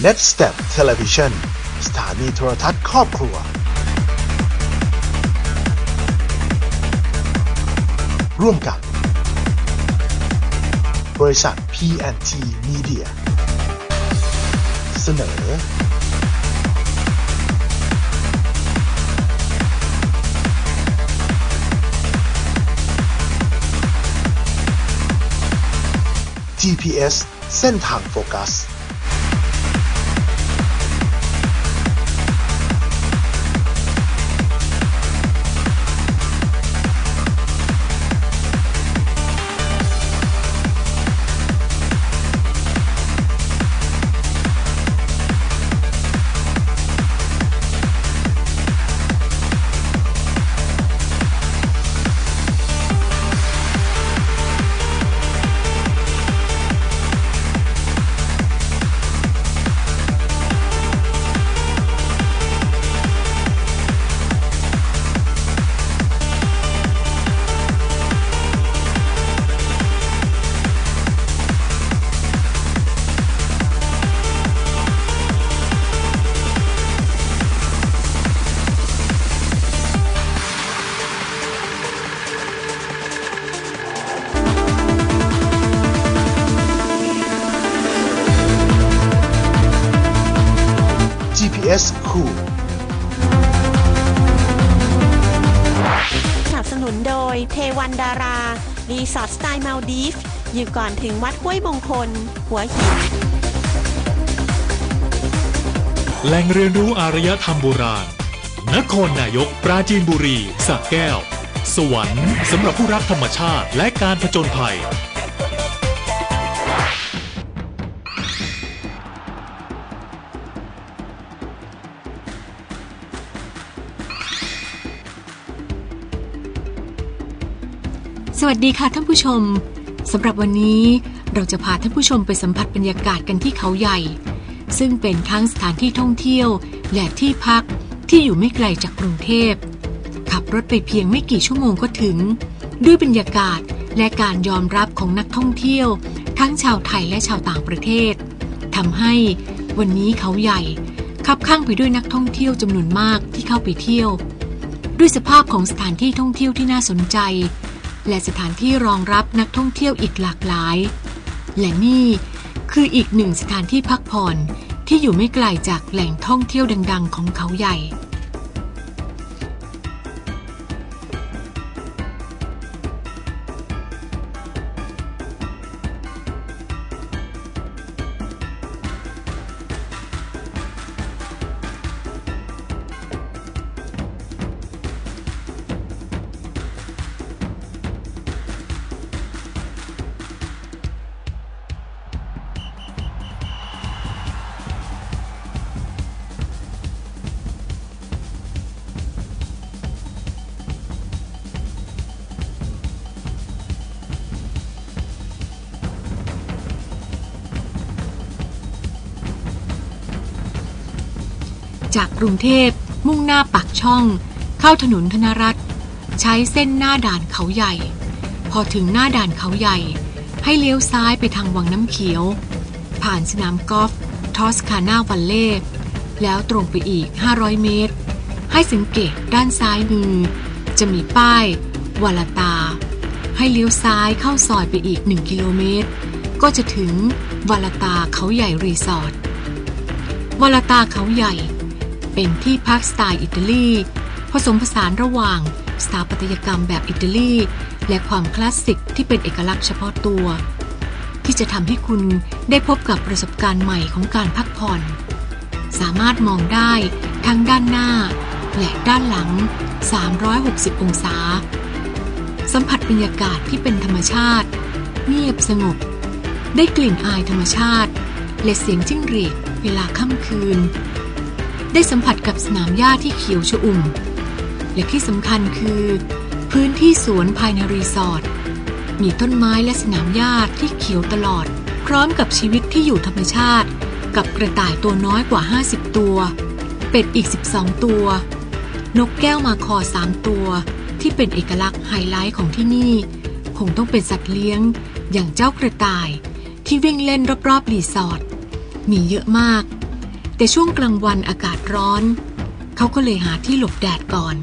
Next Step Television สถานีโทรทัศน์ครอบครัว ร่วมกับบริษัท P&T Media เสนอ GPS เส้นทางโฟกัส เทวันดารา รีสอร์ทสไตล์มาลดีฟ อยู่ก่อนถึงวัดห้วยมงคล หัวหิน แหล่งเรียนรู้อารยธรรมโบราณ นครนายก ปราจีนบุรีสระแก้ว สวรรค์สำหรับผู้รักธรรมชาติและการผจญภัย สวัสดีค่ะท่านผู้ชมสำหรับวันนี้เราจะพาท่านผู้ชมไปสัมผัสบรรยากาศกันที่เขาใหญ่ ซึ่งเป็นทั้งสถานที่ท่องเที่ยว และที่พักที่อยู่ไม่ไกลจากกรุงเทพ ขับรถไปเพียงไม่กี่ชั่วโมงก็ถึง ด้วยบรรยากาศและการยอมรับของนักท่องเที่ยว ทั้งชาวไทยและชาวต่างประเทศทำให้วันนี้เขาใหญ่คับข้างไปด้วยนักท่องเที่ยวจำนวนมากที่เข้าไปเที่ยว ด้วยสภาพของสถานที่ท่องเที่ยวที่น่าสนใจ และสถานที่รองรับนักท่องเที่ยวอีกหลากหลาย และนี่คืออีกหนึ่งสถานที่พักผ่อนที่อยู่ไม่ไกลจากแหล่งท่องเที่ยวดัง ๆ ของเขาใหญ่ จากกรุงเทพ มุ่งหน้าปากช่อง เข้าถนนธนรัฐใช้เส้นหน้าด่านเขาใหญ่ พอถึงหน้าด่านเขาใหญ่ ให้เลี้ยวซ้ายไปทางวังน้ำเขียว ผ่านสนามกอล์ฟทอสคาน่าวัลเล่แล้วตรงไปอีก 500 เมตร ให้สังเกตด้านซ้ายมือ จะมีป้ายวาลตา ให้เลี้ยวซ้ายเข้าซอยไปอีก 1 กิโลเมตร ก็จะถึงวาลตาเขาใหญ่รีสอร์ทวาลตาเขาใหญ่ เป็นที่พักสไตล์อิตาลีผสมผสานระหว่างสถาปัตยกรรมแบบอิตาลีและความคลาสสิกที่เป็นเอกลักษณ์เฉพาะตัว ที่จะทำให้คุณได้พบกับประสบการณ์ใหม่ของการพักผ่อน สามารถมองได้ทั้งด้านหน้า และด้านหลัง 360 องศา สัมผัสบรรยากาศที่เป็นธรรมชาติ เงียบสงบ ได้กลิ่นอายธรรมชาติ และเสียงจิ้งหรีดเวลาค่ำคืน ได้สัมผัสกับสนามหญ้าที่เขียวชอุ่ม และที่สำคัญคือ พื้นที่สวนภายในรีสอร์ทมีต้นไม้และสนามหญ้าที่เขียวตลอด พร้อมกับชีวิตที่อยู่ธรรมชาติ กับกระต่ายตัวน้อยกว่า 50 ตัว เป็ดอีก 12 ตัว นกแก้วมาคอ 3 ตัว ที่เป็นเอกลักษณ์ไฮไลท์ของที่นี่ คงต้องเป็นสัตว์เลี้ยง อย่างเจ้ากระต่าย ที่วิ่งเล่นรอบๆรีสอร์ทมีเยอะมาก แต่ช่วงกลางวันอากาศร้อน เขาก็เลยหาที่หลบแดดก่อน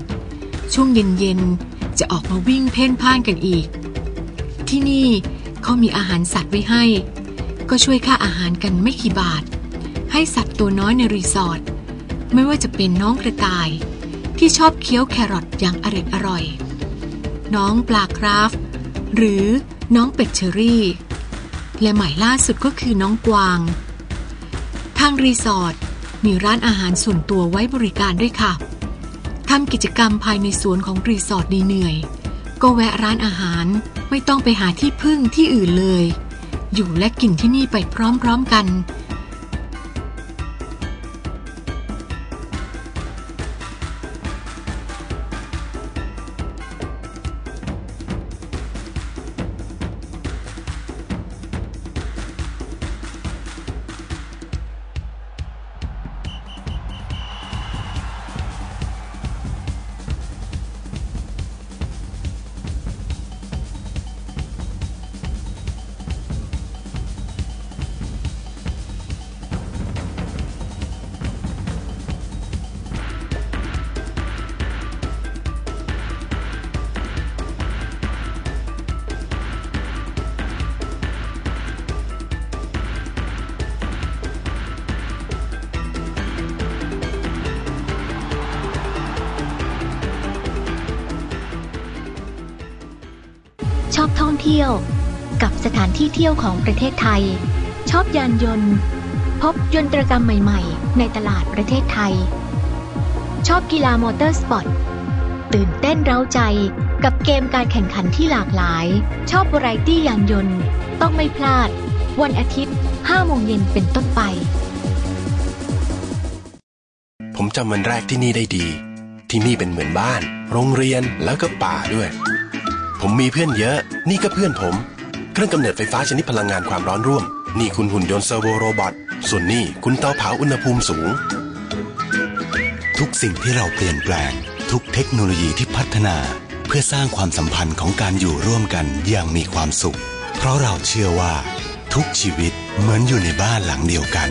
ช่วงเย็นๆ จะออกมาวิ่งเพ่นพ่านกันอีก ที่นี่เขามีอาหารสัตว์ไว้ให้ ก็ช่วยค่าอาหารกันไม่กี่บาท ให้สัตว์ตัวน้อยในรีสอร์ทไม่ว่าจะเป็นน้องกระต่าย ที่ชอบเคี้ยวแครอทอย่างอร็ดอร่อย น้องปลาคราฟ หรือน้องเป็ดเชอรี่ และใหม่ล่าสุดก็คือน้องกวาง ทางรีสอร์ท มีร้านอาหารส่วนตัวไว้บริการด้วยค่ะทำกิจกรรมภายในสวนของรีสอร์ทดีเหนื่อย ก็แวะร้านอาหารไม่ต้องไปหาที่พึ่งที่อื่นเลย อยู่และกินที่นี่ไปพร้อมๆกัน เที่ยว กับสถานที่เที่ยวของประเทศไทย ชอบยานยนต์ พบยนตรกรรมใหม่ๆ ในตลาดประเทศไทย ชอบกีฬามอเตอร์สปอร์ตตื่นเต้นเร้าใจกับเกมการแข่งขันที่หลากหลาย ชอบวาไรตี้ยานยนต์ ต้องไม่พลาด วันอาทิตย์5โมงเย็นเป็นต้นไป ผมจำวันแรกที่นี่ได้ดี ที่นี่เป็นเหมือนบ้าน โรงเรียนแล้วก็ป่าด้วย ผมมีเพื่อนเยอะ นี่ก็เพื่อนผม เครื่องกำเนิดไฟฟ้าชนิดพลังงานความร้อนร่วม นี่คุณหุ่นยนต์เซอร์โวโรบอท ส่วนนี่คุณเตาเผาอุณหภูมิสูง ทุกสิ่งที่เราเปลี่ยนแปลง ทุกเทคโนโลยีที่พัฒนา เพื่อสร้างความสัมพันธ์ของการอยู่ร่วมกันอย่างมีความสุข เพราะเราเชื่อว่า ทุกชีวิตเหมือนอยู่ในบ้านหลังเดียวกัน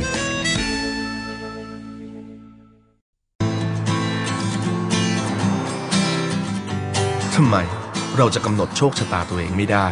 ทำไม เราจะกำหนดโชคชะตาตัวเองไม่ได้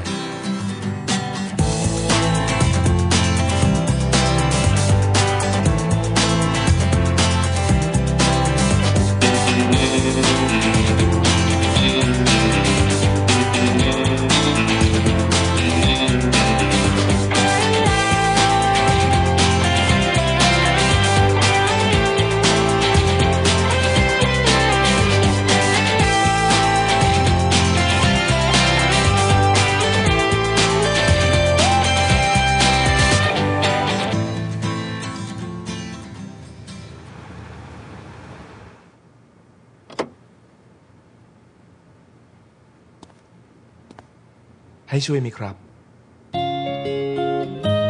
ให้ช่วยไหมครับ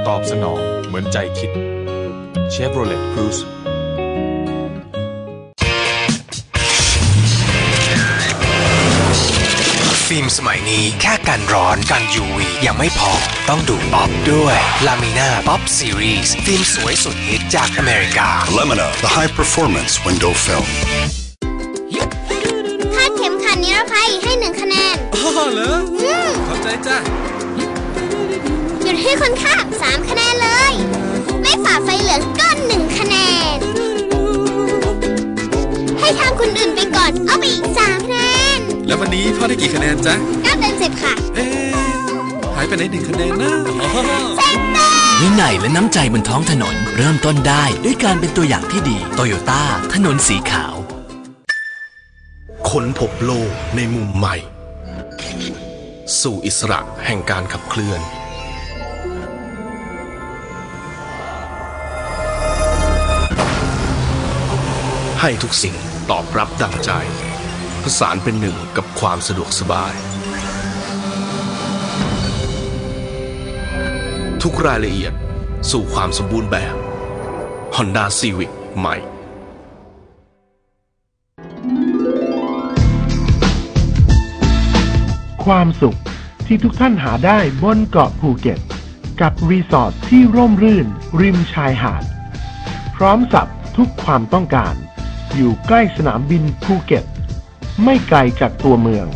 ตอบสนองเหมือนใจคิด Chevrolet Cruze ฟิล์มสมัยนี้แค่กันร้อนกัน UV ยังไม่พอ ต้องดูป๊อปด้วย Lamina Pop Series ฟิล์มสวยสุดฮิตจากอเมริกา Lamina, the high performance window film. คาดเข็มขัดนิรภัยให้หนึ่งคะแนนอ๋อเหรอ เข้าใจจ้ะหยุดให้คนข้ามสามคะแนนเลย ไม่ฝ่าไฟเหลืองก็หนึ่งคะแนน ให้ทางคนอื่นไปก่อน เอาไปอีกสามคะแนน แล้ววันนี้พ่อได้กี่คะแนนจ๊ะเก้าเต็มสิบค่ะ เอ๊ะหายไปไหนหนึ่งคะแนนนะอ๋อวินัยและน้ำใจบนท้องถนน เริ่มต้นได้ด้วยการเป็นตัวอย่างที่ดีโตโยต้าถนนสีขาวค้นพบโลกในมุมใหม่ สู่อิสระแห่งการขับเคลื่อน ให้ทุกสิ่งตอบรับดังใจผสานเป็นหนึ่งกับความสะดวกสบาย ทุกรายละเอียดสู่ความสมบูรณ์แบบ Honda Civic ใหม่ ความสุขที่ทุกท่านหาได้บนเกาะภูเก็ต กับรีสอร์ทที่ร่มรื่น ริมชายหาด พร้อมสับทุกความต้องการ อยู่ใกล้สนามบินภูเก็ต ไม่ไกลจากตัวเมือง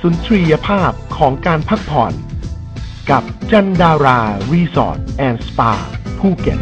สุนทรียภาพของการพักผ่อน กับจันดารารีสอร์ทแอนด์สปาภูเก็ต